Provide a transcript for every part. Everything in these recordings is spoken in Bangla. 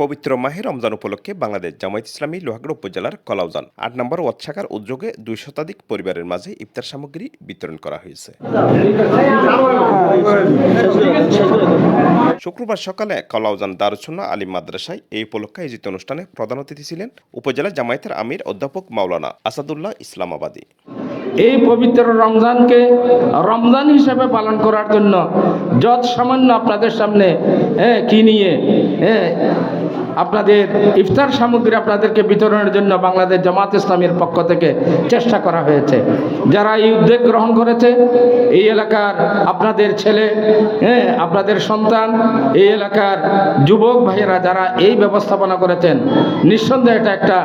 পবিত্র মাহে রমজান উপলক্ষে বাংলাদেশ জামায়াত ইসলামী লোহাগড় উপজেলার কলাউজান, আট নম্বর ওয়াদ শাখার উদ্যোগে দুই শতাধিক পরিবারের মাঝে ইফতার সামগ্রী বিতরণ করা হয়েছে। শুক্রবার সকালে কলাউজান দারুসুন্না আলিম মাদ্রাসায় এই উপলক্ষে আয়োজিত অনুষ্ঠানে প্রধান অতিথি ছিলেন উপজেলা জামায়াতের আমির অধ্যাপক মাওলানা আসাদুল্লাহ ইসলামাবাদী। এই পবিত্র রমজানকে রমজান হিসেবে পালন করার জন্য যৎ সামান্য আপনাদের সামনে হ্যাঁ, কি নিয়ে হ্যাঁ, আপনাদের ইফতার সামগ্রী আপনাদেরকে বিতরণের জন্য বাংলাদেশ জামাত ইসলামের পক্ষ থেকে চেষ্টা করা হয়েছে। যারা এই উদ্যোগ গ্রহণ করেছে, এই এলাকার আপনাদের ছেলে হ্যাঁ আপনাদের সন্তান, এই এলাকার যুবক ভাইয়েরা যারা এই ব্যবস্থাপনা করেছেন, নিঃসন্দেহে এটা একটা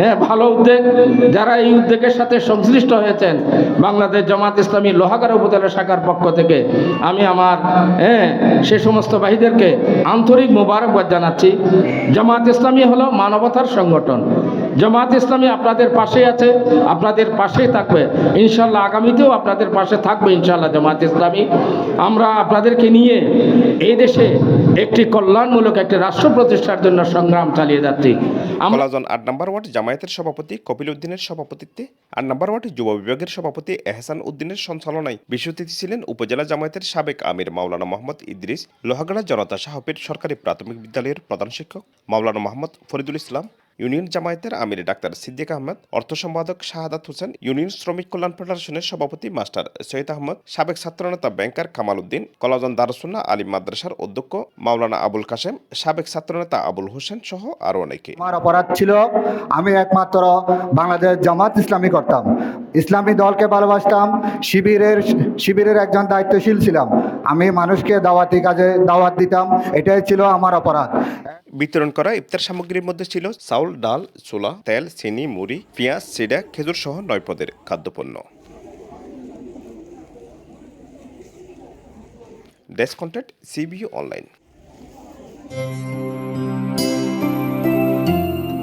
হ্যাঁ ভালো উদ্যোগ। যারা এই উদ্যোগের সাথে সংশ্লিষ্ট হয়েছেন, বাংলাদেশ জামাত ইসলামী লোহাগার উপজেলা শাখার পক্ষ থেকে, আমি আমার হ্যাঁ সে সমস্ত ভাইদেরকে আন্তরিক মোবারকবাদ জানাচ্ছি। জামাত ইসলামী হলো মানবতার সংগঠন। জামাত ইসলামী আপনাদের পাশে আছে, আপনাদের পাশেই থাকবে। ইনশাল্লাহ আগামীতেও আপনাদের পাশে থাকবে ইনশাল্লাহ জামাত ইসলামী। আমরা আপনাদেরকে নিয়ে এই দেশে একটি কল্যাণমূলক একটি রাষ্ট্র প্রতিষ্ঠার জন্য সংগ্রাম চালিয়ে যাচ্ছি। আমরা কলাউজান আট নম্বর ওয়ার্ড, জামায়াতের সভাপতি কপিল উদ্দিনের সভাপতিত্বে, আট নম্বর ওয়ার্ড, যুব বিভাগের সভাপতি এহসান উদ্দিনের সঞ্চালনায় বিশেষ অতিথি ছিলেন উপজেলা জামায়াতের সাবেক আমির মাওলানা মোহাম্মদ ইদ্রিস, লোহাগড়া জনতা শাহপীর সরকারি প্রাথমিক বিদ্যালয়ের প্রধান শিক্ষক মাওলানা মোহাম্মদ ফরিদুল ইসলাম ইউনিয়ন জামায়াতের আমির ডাক্তার সিদ্দিক আহমদ, অর্থ সম্পাদক শাহাদাত হোসেন, ইউনিয়ন শ্রমিক কল্যাণ ফেডারেশনের সভাপতি মাস্টার সৈয়দ আহমদ, সাবেক ছাত্রনেতা ব্যাংকার কামাল উদ্দিন, কলাজন দারসুন্না আলিম মাদ্রাসার অধ্যক্ষ মাওলানা আবুল কাশেম, সাবেক ছাত্রনেতা আবুল হোসেন সহ আরও অনেকে। আমার অপরাধ ছিল, আমি একমাত্র বাংলাদেশ জামাত ইসলামী করতাম। ইসলামী দলকে ভালোবাসতাম, শিবিরের শিবিরের একজন দায়িত্বশীল ছিলাম। আমি মানুষকে দাওয়াতি কাজে দাওয়াত দিতাম এটাই ছিল আমার অপরাধ। বিতরণ করা ইফতার সামগ্রীর মধ্যে ছিল চাউল ডাল ছোলা তেল চিনি মুড়ি পেঁয়াজ সিডা খেজুর সহ নয় পদের খাদ্যপণ্য। Desk contact CBO online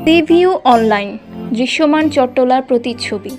review online দৃশ্যমান চট্টলার প্রতিচ্ছবি।